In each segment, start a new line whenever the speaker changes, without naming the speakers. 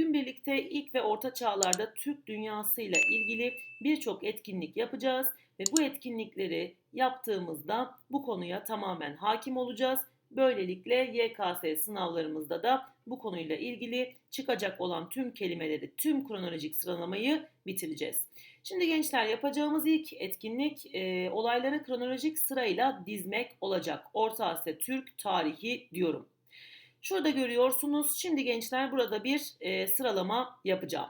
bugün birlikte ilk ve orta çağlarda Türk dünyasıyla ilgili birçok etkinlik yapacağız ve bu etkinlikleri yaptığımızda bu konuya tamamen hakim olacağız. Böylelikle YKS sınavlarımızda da bu konuyla ilgili çıkacak olan tüm kelimeleri, tüm kronolojik sıralamayı bitireceğiz. Şimdi gençler yapacağımız ilk etkinlik e, olayları kronolojik sırayla dizmek olacak. Orta Asya Türk tarihi diyorum. Şurada görüyorsunuz. Şimdi gençler burada bir e, sıralama yapacağım.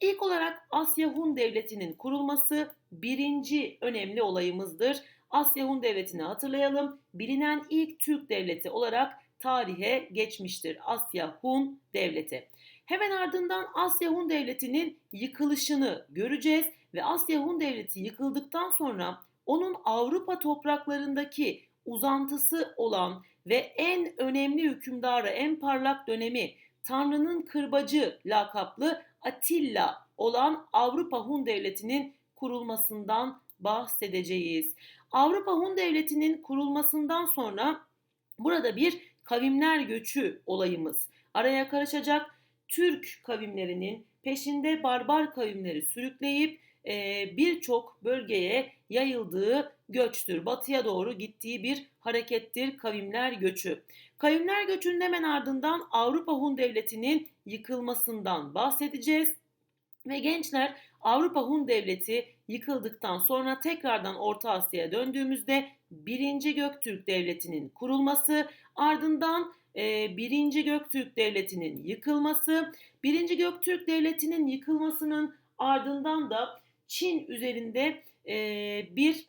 İlk olarak Asya Hun Devleti'nin kurulması birinci önemli olayımızdır. Asya Hun Devleti'ni hatırlayalım. Bilinen ilk Türk devleti olarak tarihe geçmiştir. Asya Hun Devleti. Hemen ardından Asya Hun Devleti'nin yıkılışını göreceğiz ve Asya Hun Devleti yıkıldıktan sonra onun Avrupa topraklarındaki uzantısı olan ve en önemli hükümdarı, en parlak dönemi Tanrı'nın kırbacı lakaplı Atilla olan Avrupa Hun Devleti'nin kurulmasından bahsedeceğiz. Avrupa Hun Devleti'nin kurulmasından sonra burada bir kavimler göçü olayımız araya karışacak. Türk kavimlerinin peşinde barbar kavimleri sürükleyip e, birçok bölgeye yayıldığı göçtür. Batıya doğru gittiği bir harekettir kavimler göçü. Kavimler göçünün hemen ardından Avrupa Hun Devleti'nin yıkılmasından bahsedeceğiz. Ve gençler Avrupa Hun Devleti yıkıldıktan sonra tekrardan Orta Asya'ya döndüğümüzde 1. Göktürk Devleti'nin kurulması ardından 1. Göktürk Devleti'nin yıkılması, 1. Göktürk Devleti'nin yıkılmasının ardından da Çin üzerinde bir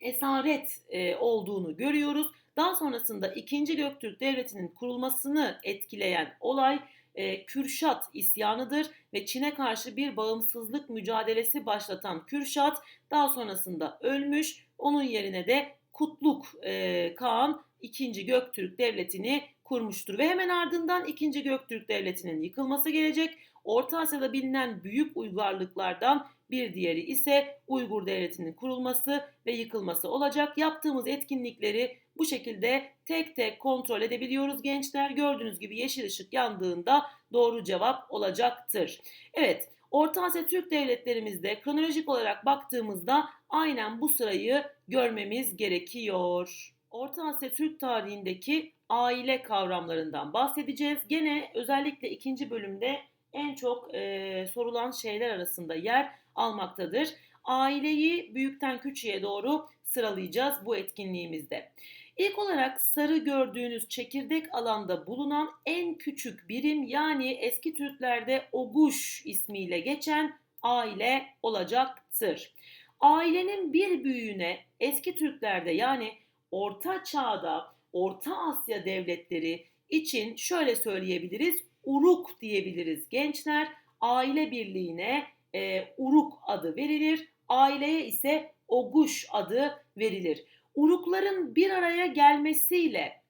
esaret olduğunu görüyoruz. Daha sonrasında 2. Göktürk Devleti'nin kurulmasını etkileyen olay e, Kürşat isyanıdır ve Çin'e karşı bir bağımsızlık mücadelesi başlatan Kürşat daha sonrasında ölmüş. Onun yerine de Kutluk e, Kağan 2. Göktürk Devleti'ni kurmuştur ve hemen ardından 2. Göktürk Devleti'nin yıkılması gelecek. Orta Asya'da bilinen büyük uygarlıklardan bir diğeri ise Uygur Devleti'nin kurulması ve yıkılması olacak. Yaptığımız etkinlikleri bu şekilde tek tek kontrol edebiliyoruz gençler. Gördüğünüz gibi yeşil ışık yandığında doğru cevap olacaktır. Evet, Orta Asya Türk devletlerimizde kronolojik olarak baktığımızda aynen bu sırayı görmemiz gerekiyor. Orta Asya Türk tarihindeki aile kavramlarından bahsedeceğiz. Gene özellikle ikinci bölümde en çok e, sorulan şeyler arasında yer almaktadır. Aileyi büyükten küçüğe doğru sıralayacağız bu etkinliğimizde. İlk olarak sarı gördüğünüz çekirdek alanda bulunan en küçük birim yani eski Türklerde oguş ismiyle geçen aile olacaktır. Ailenin bir büyüğüne eski Türklerde yani Orta Çağ'da Orta Asya devletleri için şöyle söyleyebiliriz. Uruk diyebiliriz gençler. Aile birliğine e, uruk adı verilir. Aileye ise oguş adı verilir. Urukların bir araya gelmesiyle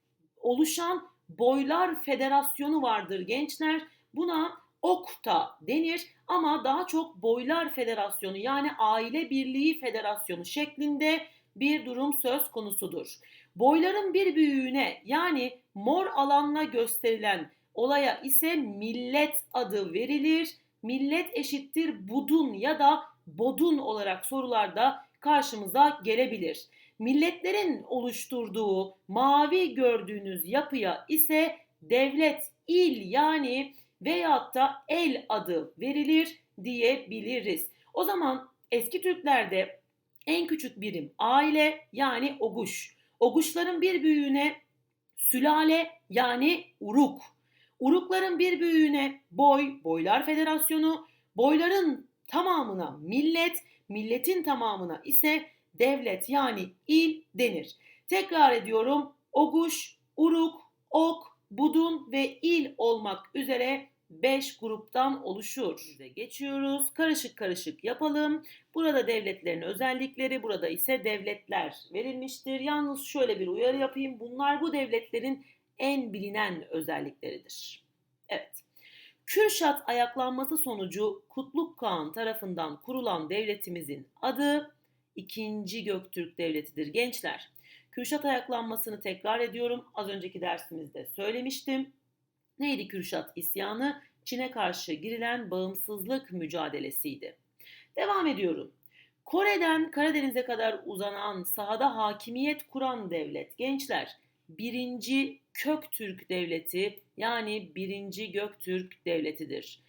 oluşan boylar federasyonu vardır gençler. Buna okta denir ama daha çok boylar federasyonu yani aile birliği federasyonu şeklinde bir durum söz konusudur. Boyların bir büyüğüne yani mor alanla gösterilen olaya ise millet adı verilir. Millet eşittir budun ya da bodun olarak sorularda karşımıza gelebilir. Milletlerin oluşturduğu mavi gördüğünüz yapıya ise devlet, il yani veyahut da el adı verilir diyebiliriz. O zaman eski Türklerde en küçük birim aile yani oguş. Oguşların bir büyüğüne sülale yani uruk. Urukların bir büyüğüne boy, boylar federasyonu, boyların tamamına millet, milletin tamamına ise devlet yani il denir. Tekrar ediyorum oguş, uruk, ok, budun ve il olmak üzere 5 gruptan oluşur. Geçiyoruz. Karışık karışık yapalım. Burada devletlerin özellikleri, burada ise devletler verilmiştir. Yalnız şöyle bir uyarı yapayım. Bunlar bu devletlerin en bilinen özellikleridir. Evet. Kürşat ayaklanması sonucu Kutluk Kağan tarafından kurulan devletimizin adı 2. Göktürk Devleti'dir gençler. Kürşat ayaklanmasını tekrar ediyorum. Az önceki dersimizde söylemiştim. Neydi Kürşat isyanı? Çin'e karşı girilen bağımsızlık mücadelesiydi. Devam ediyorum. Kore'den Karadeniz'e kadar uzanan sahada hakimiyet kuran devlet gençler birinci Köktürk devleti yani birinci Göktürk devletidir.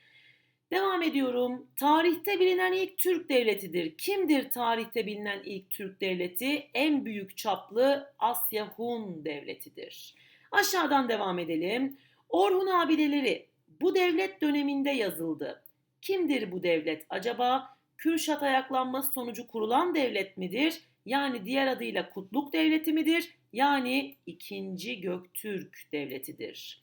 Devam ediyorum. Tarihte bilinen ilk Türk devletidir. Kimdir tarihte bilinen ilk Türk devleti? En büyük çaplı Asya Hun devletidir. Aşağıdan devam edelim. Orhun abideleri bu devlet döneminde yazıldı. Kimdir bu devlet acaba? Kürşat ayaklanması sonucu kurulan devlet midir? Yani diğer adıyla Kutluk Devleti midir? Yani 2. Göktürk Devletidir.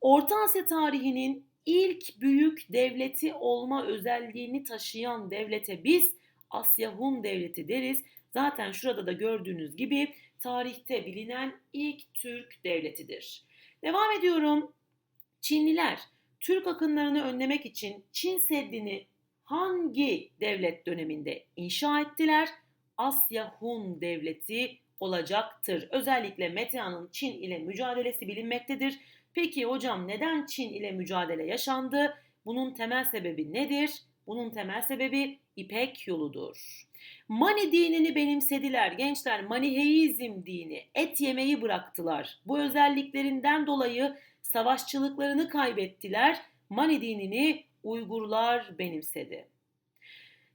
Orta Asya tarihinin ilk büyük devleti olma özelliğini taşıyan devlete biz Asya Hun Devleti deriz. Zaten şurada da gördüğünüz gibi tarihte bilinen ilk Türk devletidir. Devam ediyorum. Çinliler Türk akınlarını önlemek için Çin Seddi'ni hangi devlet döneminde inşa ettiler? Asya Hun Devleti olacaktır. Özellikle Metehan'ın Çin ile mücadelesi bilinmektedir. Peki hocam neden Çin ile mücadele yaşandı? Bunun temel sebebi nedir? Bunun temel sebebi İpek yoludur. Mani dinini benimsediler. Gençler Maniheizm dini, et yemeyi bıraktılar. Bu özelliklerinden dolayı savaşçılıklarını kaybettiler. Mani dinini Uygurlar benimsedi.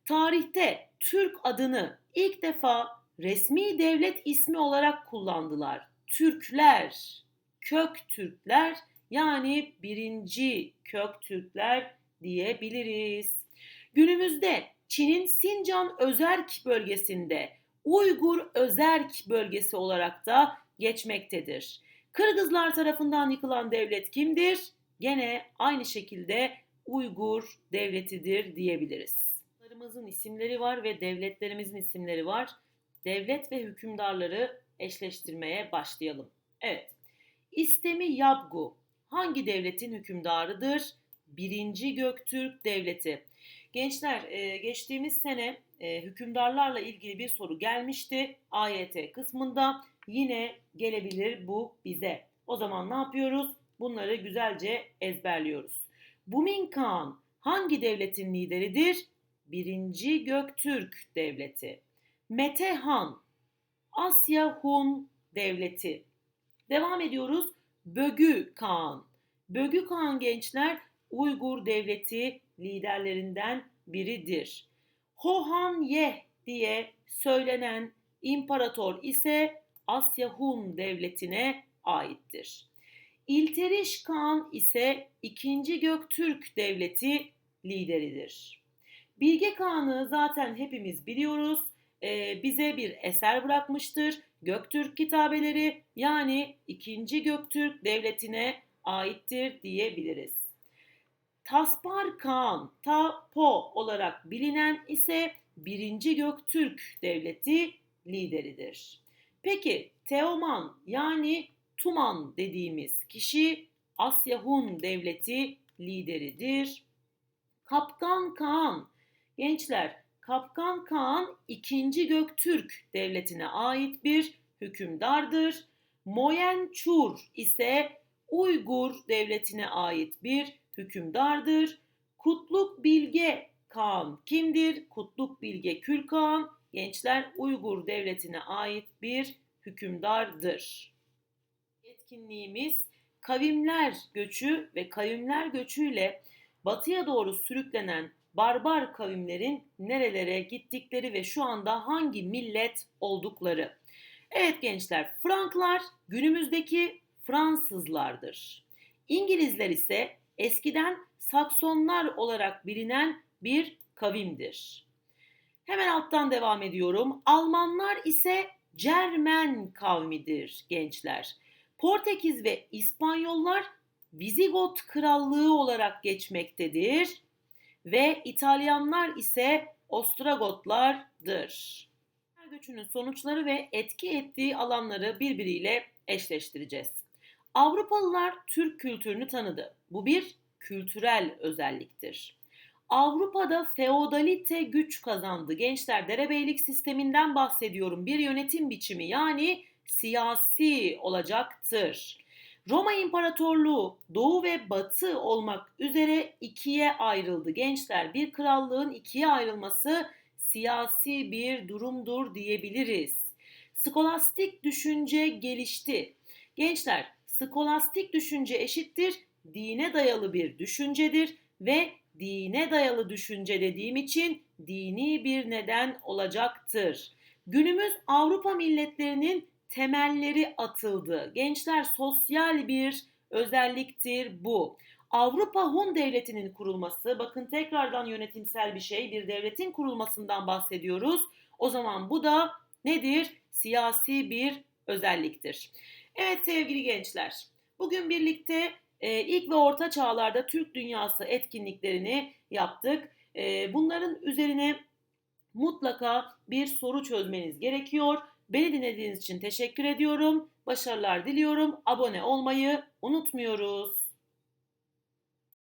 Tarihte Türk adını ilk defa resmi devlet ismi olarak kullandılar. Türkler, kök Türkler yani birinci kök Türkler diyebiliriz. Günümüzde Çin'in Sincan Özerk bölgesinde Uygur Özerk bölgesi olarak da geçmektedir. Kırgızlar tarafından yıkılan devlet kimdir? Gene aynı şekilde Uygur devletidir diyebiliriz. Halklarımızın isimleri var ve devletlerimizin isimleri var. Devlet ve hükümdarları eşleştirmeye başlayalım. Evet. İstemi Yabgu hangi devletin hükümdarıdır? Birinci Göktürk Devleti. Gençler e, geçtiğimiz sene e, hükümdarlarla ilgili bir soru gelmişti. AYT kısmında yine gelebilir bu bize. O zaman ne yapıyoruz? Bunları güzelce ezberliyoruz. Bumin Kağan hangi devletin lideridir? 1. Göktürk Devleti, Metehan, Asya Hun Devleti. Devam ediyoruz. Bögü Kağan. Bögü Kağan gençler Uygur Devleti liderlerinden biridir. Hohan Yeh diye söylenen imparator ise Asya Hun Devleti'ne aittir. İlteriş Kağan ise 2. Göktürk Devleti lideridir. Bilge Kağan'ı zaten hepimiz biliyoruz. Ee, bize bir eser bırakmıştır. Göktürk kitabeleri yani 2. Göktürk devletine aittir diyebiliriz. Taspar Kağan, Ta-Po olarak bilinen ise 1. Göktürk devleti lideridir. Peki Teoman yani Tuman dediğimiz kişi Asya Hun devleti lideridir. Kapkan Kağan Gençler, Kapkan Kağan 2. Göktürk devletine ait bir hükümdardır. Moyen Çur ise Uygur devletine ait bir hükümdardır. Kutluk Bilge Kağan kimdir? Kutluk Bilge Kül Kağan gençler Uygur devletine ait bir hükümdardır. Etkinliğimiz kavimler göçü ve kavimler göçüyle batıya doğru sürüklenen barbar kavimlerin nerelere gittikleri ve şu anda hangi millet oldukları. Evet gençler, Franklar günümüzdeki Fransızlardır. İngilizler ise eskiden Saksonlar olarak bilinen bir kavimdir. Hemen alttan devam ediyorum. Almanlar ise Cermen kavmidir gençler. Portekiz ve İspanyollar Vizigot krallığı olarak geçmektedir ve İtalyanlar ise Ostragotlardır. Göçünün sonuçları ve etki ettiği alanları birbiriyle eşleştireceğiz. Avrupalılar Türk kültürünü tanıdı. Bu bir kültürel özelliktir. Avrupa'da feodalite güç kazandı. Gençler derebeylik sisteminden bahsediyorum. Bir yönetim biçimi yani siyasi olacaktır. Roma İmparatorluğu doğu ve batı olmak üzere ikiye ayrıldı. Gençler bir krallığın ikiye ayrılması siyasi bir durumdur diyebiliriz. Skolastik düşünce gelişti. Gençler skolastik düşünce eşittir dine dayalı bir düşüncedir ve dine dayalı düşünce dediğim için dini bir neden olacaktır. Günümüz Avrupa milletlerinin temelleri atıldı. Gençler sosyal bir özelliktir bu. Avrupa Hun Devleti'nin kurulması, bakın tekrardan yönetimsel bir şey, bir devletin kurulmasından bahsediyoruz. O zaman bu da nedir? Siyasi bir özelliktir. Evet sevgili gençler, bugün birlikte e, ilk ve orta çağlarda Türk dünyası etkinliklerini yaptık. E, bunların üzerine mutlaka bir soru çözmeniz gerekiyor. Beni dinlediğiniz için teşekkür ediyorum. Başarılar diliyorum. Abone olmayı unutmuyoruz.